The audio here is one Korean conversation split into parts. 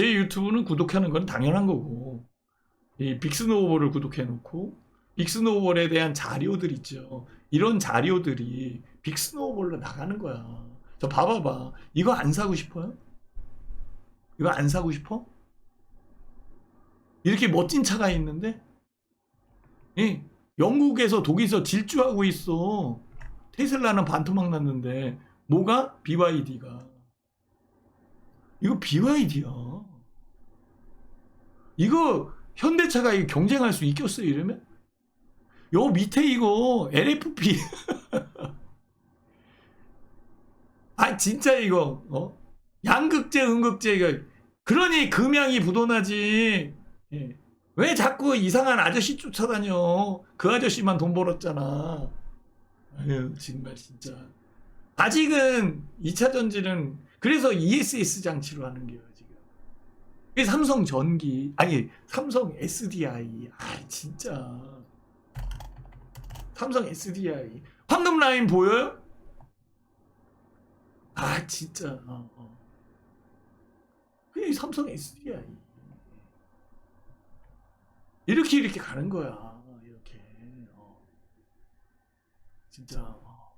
제 유튜브는 구독하는 건 당연한 거고 이 빅스노우볼을 구독해 놓고 빅스노우볼에 대한 자료들 있죠. 이런 자료들이 빅스노우볼로 나가는 거야. 저 봐봐봐. 이거 안 사고 싶어요? 이거 안 사고 싶어? 이렇게 멋진 차가 있는데 예, 영국에서 독일에서 질주하고 있어. 테슬라는 반토막 났는데 뭐가 BYD가 이거 BYD야. 이거 현대차가 이거 경쟁할 수 있겠어요 이러면? 요 밑에 이거 LFP 아 진짜 이거 어? 양극재 음극재 이거. 그러니 금양이 부도나지. 예. 왜 자꾸 이상한 아저씨 쫓아다녀? 그 아저씨만 돈 벌었잖아. 아유 정말 진짜. 아직은 2차 전지는 그래서 ESS 장치로 하는 게요 삼성 전기 아니 삼성 SDI 아 진짜 삼성 SDI 황금 라인 보여요? 아 진짜 어, 어. 그냥 이 삼성 SDI 이렇게 이렇게 가는 거야 이렇게 어. 진짜 어.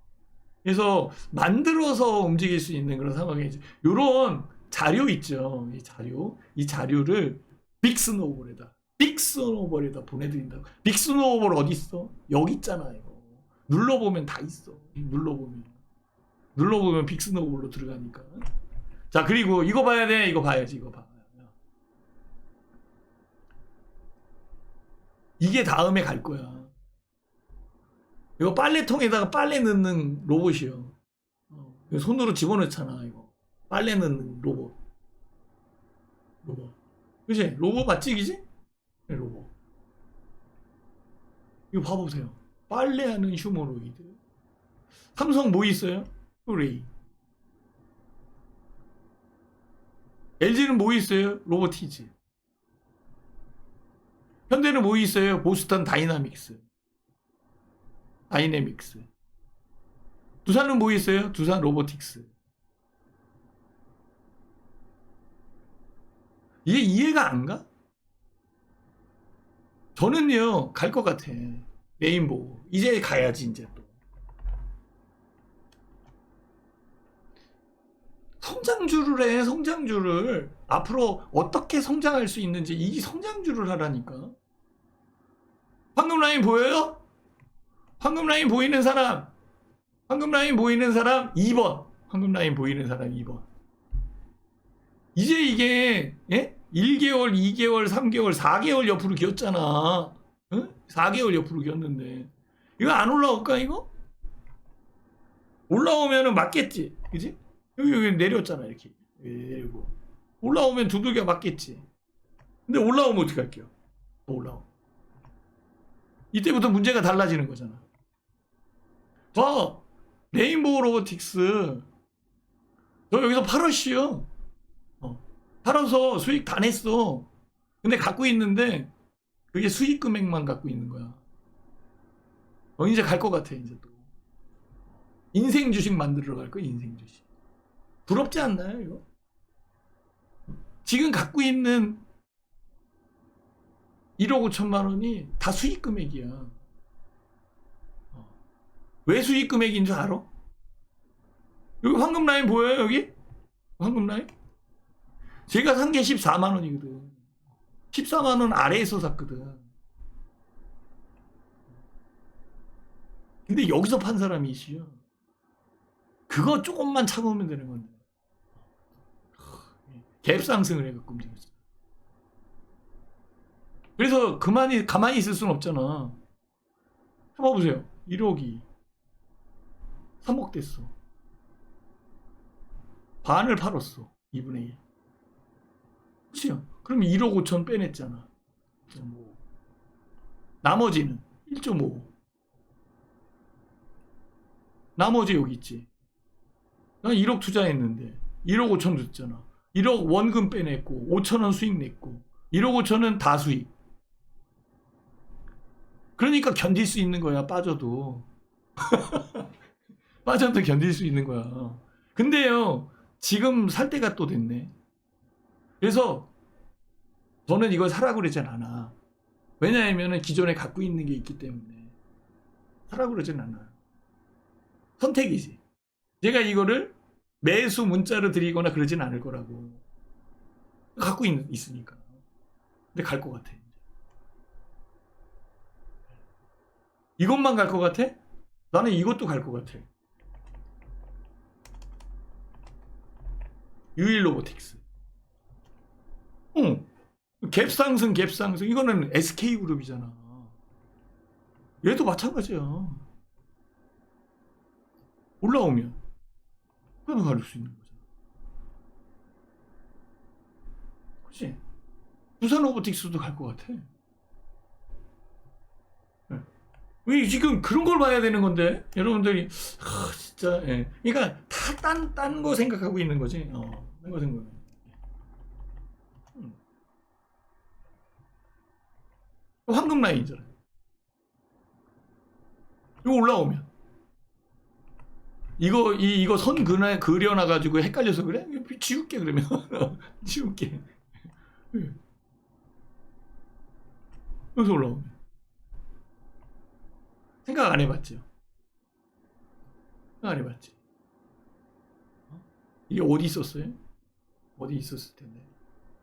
그래서 만들어서 움직일 수 있는 그런 상황이 요런 자료 있죠. 이 자료. 이 자료를 빅스노우볼에다 빅스노우볼에다 보내드린다고 빅스노우볼 어디 있어? 여기 있잖아 이거. 눌러보면 다 있어. 눌러보면. 눌러보면 빅스노우볼로 들어가니까. 자 그리고 이거 봐야 돼. 이거 봐야지 이거 봐. 이게 다음에 갈 거야. 이거 빨래통에다가 빨래 넣는 로봇이요. 어, 손으로 집어넣잖아 이거 빨래 넣는 로봇. 로봇. 그지 로봇 맞지 그지? 네, 로봇. 이거 봐보세요. 빨래하는 휴머노이드. 삼성 뭐 있어요? 후레이. LG는 뭐 있어요? 로보티즈. 현대는 뭐 있어요? 보스턴 다이나믹스. 다이내믹스. 두산은 뭐 있어요? 두산 로보틱스 이게 이해가 안 가? 저는요 갈 것 같아. 레인보우 이제 가야지 이제 또. 성장주를 해 성장주를. 앞으로 어떻게 성장할 수 있는지 이 성장주를 하라니까. 황금 라인 보여요? 황금 라인 보이는 사람. 황금 라인 보이는 사람 2번. 황금 라인 보이는 사람 2번 이제 이게 예? 1개월, 2개월, 3개월, 4개월 옆으로 기었잖아. 응? 4개월 옆으로 기었는데 이거 안 올라올까 이거? 올라오면은 맞겠지, 그지? 여기 여기 내렸잖아 이렇게 내리고 올라오면 두들겨 맞겠지. 근데 올라오면 어떻게 할게요? 더 올라오. 이때부터 문제가 달라지는 거잖아. 봐, 레인보우 로보틱스 저 여기서 8월시요. 팔아서 수익 다 냈어. 근데 갖고 있는데 그게 수익 금액만 갖고 있는 거야. 어, 이제 갈 것 같아, 이제 또. 인생 주식 만들어 갈 거야, 인생 주식. 부럽지 않나요, 이거? 지금 갖고 있는 1억 5천만 원이 다 수익 금액이야. 어. 왜 수익 금액인 줄 알아? 여기 황금 라인 보여요, 여기? 황금 라인? 제가 산 게 14만 원이거든. 14만 원 아래에서 샀거든. 근데 여기서 판 사람이 있어요. 그거 조금만 참으면 되는 건데. 갭 상승을 해갖고 움직였어. 그래서 그만이 가만히 있을 수는 없잖아. 한번 보세요. 1억이 3억 됐어. 반을 팔았어. 2분의 1. 그치요? 그럼 1억 5천 빼냈잖아. 1.5. 나머지는 1.5. 나머지 여기 있지. 난 1억 투자했는데 1억 5천 줬잖아. 1억 원금 빼냈고 5천 원 수익 냈고 1억 5천은 다 수익. 그러니까 견딜 수 있는 거야 빠져도. 빠져도 견딜 수 있는 거야. 근데요 지금 살 때가 또 됐네. 그래서 저는 이걸 사라고 그러진 않아. 왜냐하면 기존에 갖고 있는 게 있기 때문에 사라고 그러진 않아. 선택이지. 제가 이거를 매수 문자로 드리거나 그러진 않을 거라고. 갖고 있, 있으니까. 근데 갈 것 같아. 이것만 갈 것 같아? 나는 이것도 갈 것 같아. 유일 로보틱스. 응. 갭 상승, 갭 상승. 이거는 SK 그룹이잖아. 얘도 마찬가지야. 올라오면 갈수 있는 거잖아. 그치? 부산 로보틱스도 갈 것 같아. 예. 왜 지금 그런 걸 봐야 되는 건데 여러분들이 아, 진짜 예. 그러니까 다 딴 딴 거 생각하고 있는 거지. 어, 딴거 생각. 황금 라인이잖아. 이거 올라오면 이거 이 이거 선 그나 그려놔 가지고 헷갈려서 그래? 지울게 그러면 지울게. 예. 여기서 올라오면 생각 안 해봤죠? 생각 안 해봤지? 어? 이게 어디 있었어요? 어디 있었을 텐데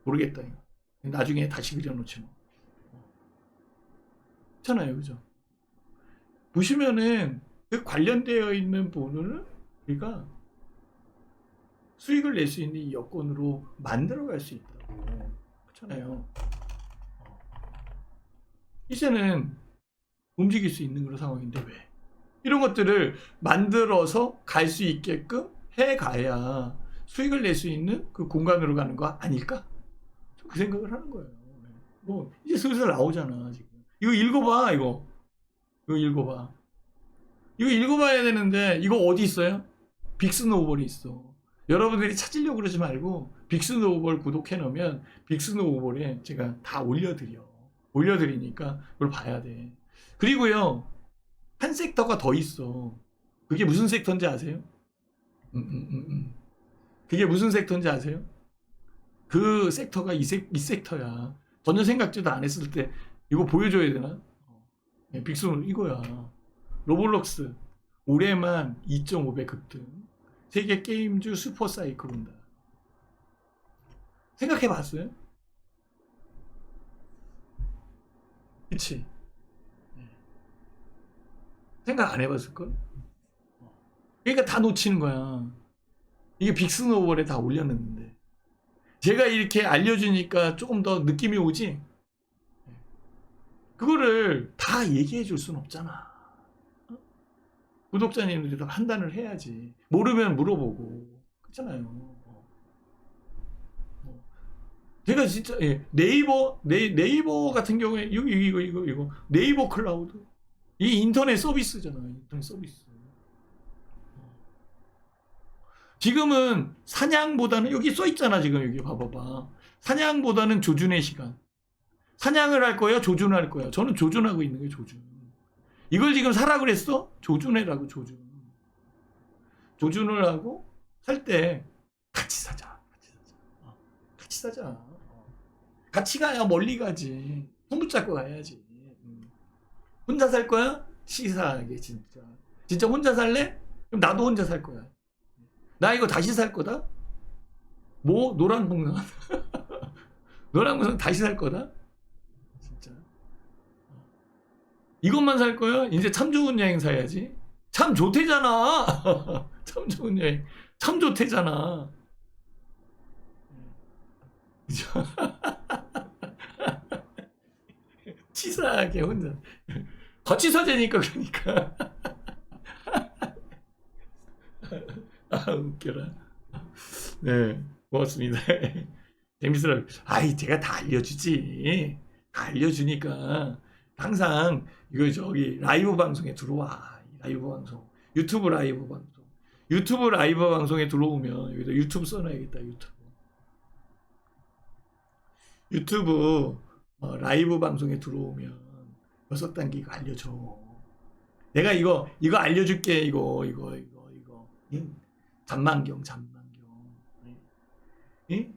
모르겠다. 이거. 나중에 다시 그려놓지 뭐. 괜찮아요, 그죠? 보시면은 그 관련되어 있는 부분을 우리가 수익을 낼 수 있는 이 여건으로 만들어 갈 수 있다고. 그렇잖아요. 이제는 움직일 수 있는 그런 상황인데 왜? 이런 것들을 만들어서 갈 수 있게끔 해 가야 수익을 낼 수 있는 그 공간으로 가는 거 아닐까? 그 생각을 하는 거예요. 뭐 이제 슬슬 나오잖아 지금. 이거 읽어봐 이거. 이거 읽어봐. 이거 읽어봐야 되는데 이거 어디 있어요? 빅스노우볼이 있어. 여러분들이 찾으려고 그러지 말고 빅스노우볼 구독해 놓으면 빅스노우볼에 제가 다 올려드려. 올려드리니까 그걸 봐야 돼. 그리고요 한 섹터가 더 있어. 그게 무슨 섹터인지 아세요? 음, 음, 음, 음. 그게 무슨 섹터인지 아세요? 그 섹터가 이, 섹, 이 섹터야. 전혀 생각지도 안 했을 때 이거 보여줘야 되나? 네, 빅스노 이거야. 로블록스 올해만 2.5배 급등. 세계 게임주 슈퍼 사이클 온다. 생각해 봤어요? 그치? 네. 생각 안 해봤을걸? 그러니까 다 놓치는 거야. 이게 빅스노볼에 다 올려놨는데. 제가 이렇게 알려주니까 조금 더 느낌이 오지? 그거를 다 얘기해 줄 수는 없잖아. 어? 구독자님들도 판단을 해야지. 모르면 물어보고. 그렇잖아요. 어. 어. 제가 진짜 예, 네이버 네, 네이버 같은 경우에 이거 이거 이거 이거 네이버 클라우드 이 인터넷 서비스잖아. 인터넷 서비스. 어. 지금은 사냥보다는 여기 써 있잖아. 지금 여기 봐봐봐. 사냥보다는 조준의 시간. 사냥을 할 거야, 조준을 할 거야. 저는 조준하고 있는 거예요, 조준. 이걸 지금 사라 그랬어? 조준해라고, 조준. 조준을 하고 살 때 같이 사자. 같이 사자. 어, 같이 사자. 어. 같이 가야 멀리 가지. 손 붙잡고 가야지. 음. 혼자 살 거야? 시사하게, 진짜. 진짜 혼자 살래? 그럼 나도 혼자 살 거야. 나 이거 다시 살 거다? 뭐? 노란 풍선? 노란 풍선 다시 살 거다? 진짜. 이것만 살 거야? 이제 참 좋은 여행 사야지. 참 좋대잖아. 참 좋은 여행. 참 좋대잖아. 그죠? 치사하게 혼자. 같이 사자니까 그러니까. 아 웃겨라. 네 고맙습니다. 재밌으라고. 아이 제가 다 알려주지. 다 알려주니까 항상 이거 저기 라이브 방송에 들어와. 라이브 방송. 유튜브 라이브 방송. 유튜브 라이브 방송에 들어오면 여기다 유튜브 써놔야겠다. 유튜브. 유튜브 어, 라이브 방송에 들어오면 여섯 단계 이거 알려줘. 내가 이거 이거 알려줄게. 이거 이거 이거 이거. 응? 잠만경 잠만경. 응? 응?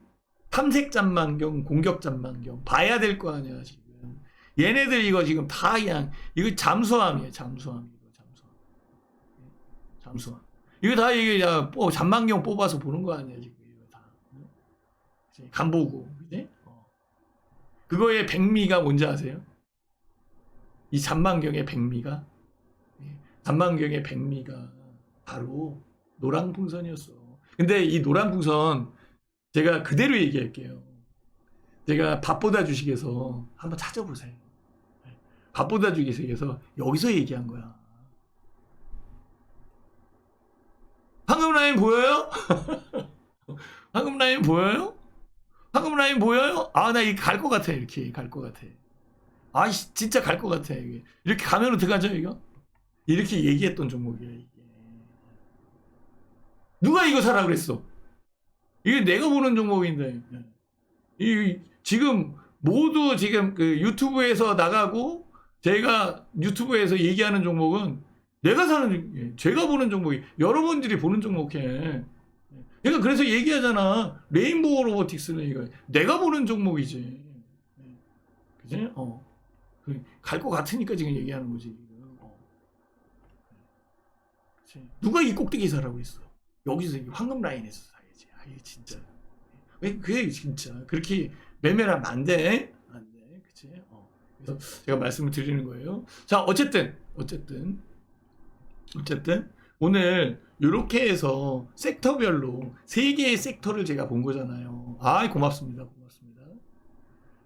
탐색 잔망경, 공격 잔망경 봐야 될 거 아니야 지금. 얘네들 이거 지금 다 그냥 이거 잠수함이에요 잠수함 잠수함. 잠수함. 이거 다 이게 야, 뭐 잔망경 뽑아서 보는 거 아니야 지금 이거 다. 그치? 간보고? 어. 그거의 백미가 뭔지 아세요? 이 잔망경의 백미가 예, 잔망경의 백미가 바로 노랑 풍선이었어. 근데 이 노랑풍선 제가 그대로 얘기할게요. 제가 밥보다 주식에서 한번 찾아보세요. 예, 밥보다 주식에서 여기서 얘기한 거야. 황금 라인 보여요? 황금 라인 보여요? 황금 라인 보여요? 아, 나 이렇게 갈것 같아. 이렇게 갈 것 같아. 아, 씨, 진짜 갈 것 같아. 이게. 이렇게 가면 어떡하죠, 이거? 이렇게 얘기했던 종목이에요, 이게. 누가 이거 사라 그랬어? 이게 내가 보는 종목인데. 이, 지금 모두 지금 그 유튜브에서 나가고 제가 유튜브에서 얘기하는 종목은 내가 사는, 종- 예, 제가 보는 종목이 여러분들이 보는 종목이에. 내가 그래서 얘기하잖아. 레인보우 로보틱스는 이거 내가 보는 종목이지. 그지? 어. 갈것 같으니까 지금 얘기하는 거지. 어. 누가 이 꼭대기 사라고 했어? 여기서 이 황금 라인에서 사야지. 아이 진짜. 왜 그게 진짜 그렇게 매매를 하면 안 돼. 안 돼. 그치? 어. 그래서 제가 말씀을 드리는 거예요. 자, 어쨌든 어쨌든 어쨌든 오늘 이렇게 해서 섹터별로 세 개의 섹터를 제가 본 거잖아요. 아, 고맙습니다. 고맙습니다.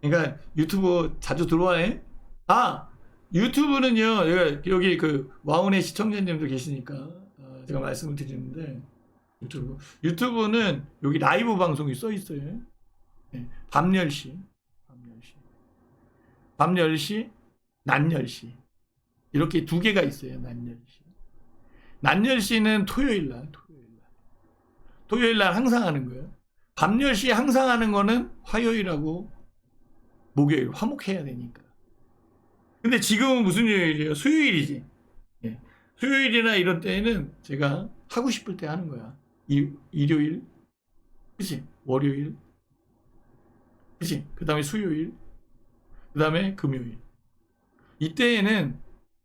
그러니까 유튜브 자주 들어와해. 아, 유튜브는요. 여기 그 와운의 시청자님도 계시니까 어, 제가 말씀을 드리는데 유튜브 유튜브는 여기 라이브 방송이 써 있어요. 네, 밤 10시. 밤 10시. 밤 10시, 낮 10시. 이렇게 두 개가 있어요. 낮 10시. 낮 10시는 토요일 날, 토요일 날. 토요일 날 항상 하는 거예요. 밤 10시에 항상 하는 거는 화요일하고 목요일, 화목해야 되니까. 근데 지금은 무슨 요일이에요? 수요일이지. 예. 수요일이나 이런 때에는 제가 하고 싶을 때 하는 거야. 이, 일요일, 그치? 월요일, 그치? 그 다음에 수요일, 그 다음에 금요일. 이때에는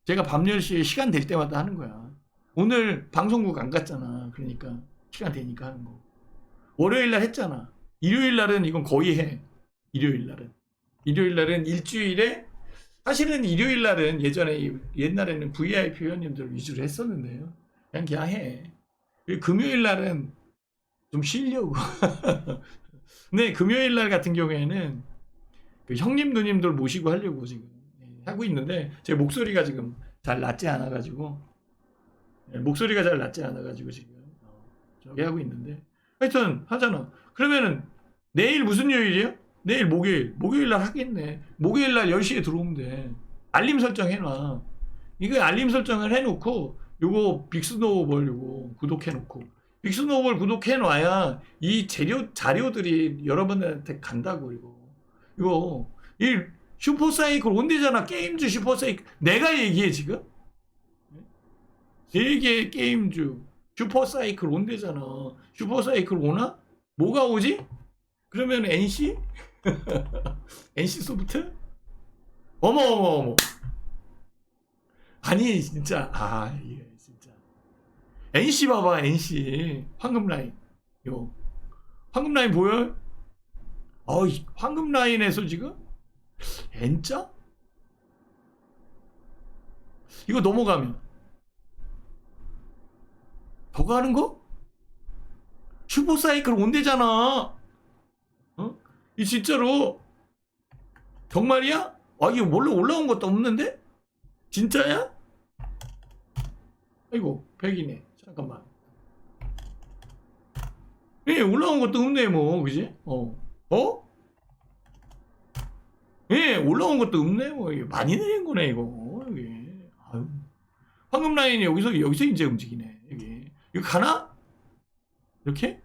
제가 밤 10시에 시간 될 때마다 하는 거야. 오늘 방송국 안 갔잖아. 그러니까 시간 되니까 하는 거. 월요일 날 했잖아. 일요일 날은 이건 거의 해. 일요일 날은. 일요일 날은 일주일에 사실은 일요일 날은 예전에 이- 옛날에는 VIP 회원님들 위주로 했었는데요. 그냥 그냥 해. 금요일 날은 좀 쉬려고. 근데 금요일 날 같은 경우에는 그 형님 누님들 모시고 하려고 지금 예, 하고 있는데 제 목소리가 지금 잘 낫지 않아 가지고 예, 목소리가 잘 낫지 않아 가지고 지금 어, 저기 하고 있는데 하여튼 하잖아. 그러면은 내일 무슨 요일이에요? 내일 목요일. 목요일 날 하겠네. 목요일 날 10시에 들어오면 돼. 알림 설정 해놔. 이거 알림 설정을 해놓고 요거 빅스노우볼 요거 구독해놓고 빅스노우볼 구독해놔야 이 재료 자료들이 여러분들한테 간다고 이거 이거 이 슈퍼사이클 온대잖아. 게임즈 슈퍼사이클. 내가 얘기해 지금? 세계 게임즈 슈퍼사이클 온대잖아. 슈퍼사이클 오나? 뭐가 오지? 그러면 NC NC 소프트? 어머 어머 어머. 아니 진짜. 아 이게 진짜. NC 봐봐 NC 황금 라인. 요. 황금 라인 보여? 어 황금 라인에서 지금 N자? 이거 넘어가면 더 가는 거? 슈퍼사이클 온대잖아. 어? 이 진짜로 정말이야? 아 이거 원래 올라온 것도 없는데? 진짜야? 아이고 100이네 잠깐만 예 올라온 것도 없네 뭐 그지? 어 어? 예 올라온 것도 없네 뭐 많이 내린 거네 이거 이게 아유 황금 라인이 여기서 여기서 이제 움직이네 이게 이거 가나? 이렇게?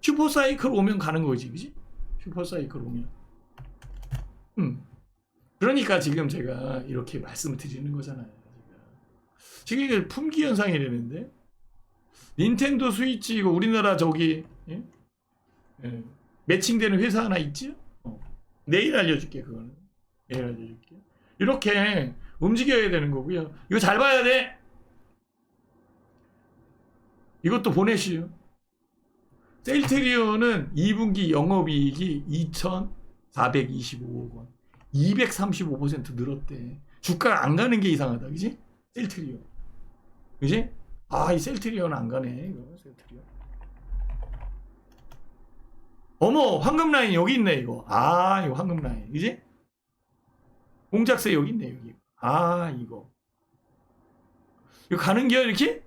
슈퍼 사이클 오면 가는 거지 그지? 슈퍼 사이클 오면 음 그러니까 지금 제가 이렇게 말씀을 드리는 거잖아요. 지금 이게 품귀 현상이라는데 닌텐도 스위치 이거 우리나라 저기 예? 예. 매칭되는 회사 하나 있지? 어. 내일 알려줄게 그거는. 내일 알려줄게. 이렇게 움직여야 되는 거고요. 이거 잘 봐야 돼. 이것도 보내시요. 셀트리온은 2분기 영업이익이 2,425억 원. 235% 늘었대. 주가가 안 가는 게 이상하다. 그지? 셀트리온. 그지? 아, 이 셀트리온 안 가네. 이거 셀트리온. 어머, 황금 라인 여기 있네, 이거. 아, 이거 황금 라인. 그지? 공작새 여기 있네, 여기. 아, 이거. 이거 가는 겨, 이렇게?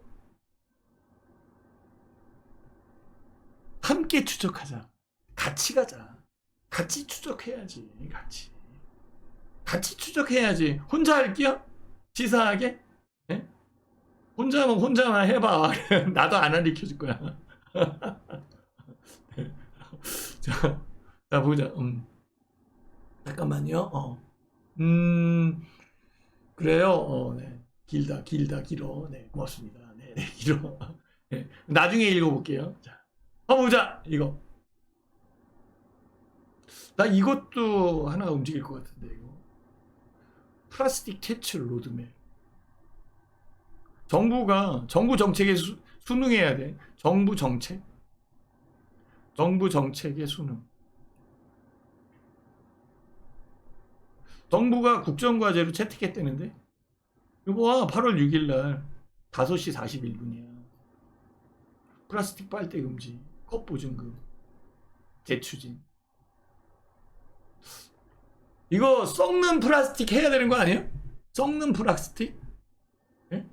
함께 추적하자. 같이 가자. 같이 추적해야지. 같이. 같이 추적해야지. 혼자 할게요? 치사하게? 예? 혼자 하면 혼자만 해봐. 나도 안 가르쳐줄 거야. 자, 자, 보자. 음. 잠깐만요. 어. 음, 그래요. 어, 네. 길다, 길다, 길어. 네, 고맙습니다. 네, 네, 길어. 네. 나중에 읽어볼게요. 자, 한번 보자. 이거. 나 이것도 하나 움직일 것 같은데, 이거. 플라스틱 퇴출 로드맵. 정부가, 정부 정책에 수, 순응해야 돼. 정부 정책. 정부 정책의 수능. 정부가 국정과제로 채택했다는데 이거 봐 8월 6일 날 5시 41분이야. 플라스틱 빨대 금지, 컵 보증금, 재추진. 이거 썩는 플라스틱 해야 되는 거 아니에요? 썩는 플라스틱? 예?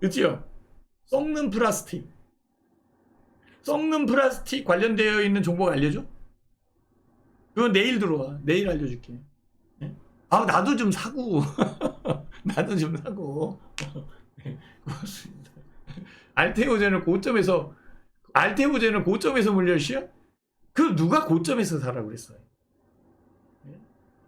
그치요? 썩는 플라스틱. 썩는 플라스틱 관련되어 있는 정보 알려줘? 그거 내일 들어와. 내일 알려줄게. 예? 아, 나도 좀 사고. 나도 좀 사고. 네, 고맙습니다. 알테오제는 고점에서, 알테오제는 고점에서 물려시요? 그 누가 고점에서 사라고 그랬어요? 예?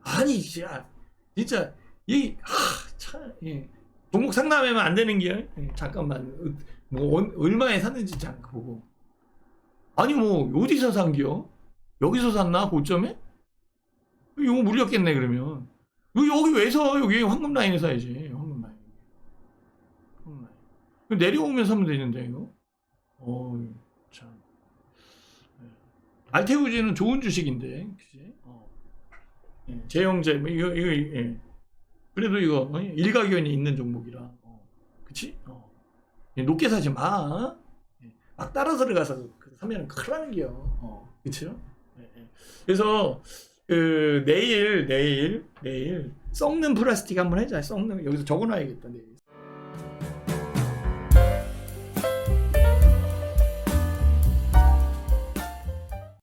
아니, 진짜, 진짜, 이, 하, 참, 예. 종목 상담하면 안 되는 게, 예, 잠깐만, 뭐, 얼- 얼마에 샀는지 잠깐 보고. 아니 뭐 어디서 산겨? 여기서 샀나 고점에? 이거 물렸겠네 그러면. 여기 왜 서? 여기 황금 라인에 사야지. 황금 라인. 황금 라인. 내려오면 사면 되는데 이거. 어 참. 네. 알테우지는 좋은 주식인데, 그지? 어. 예, 제형제 뭐 이거 이거 예. 그래도 이거 어, 일가견이 있는 종목이라. 어. 그치? 어. 예, 높게 사지 마. 예, 막 따라 들어가서 사면 큰일 나는 게요. 어, 그쵸? 예, 예. 그래서 그 내일 내일 내일 썩는 플라스틱 한번 해자. 썩는 여기서 적어놔야겠다 내일.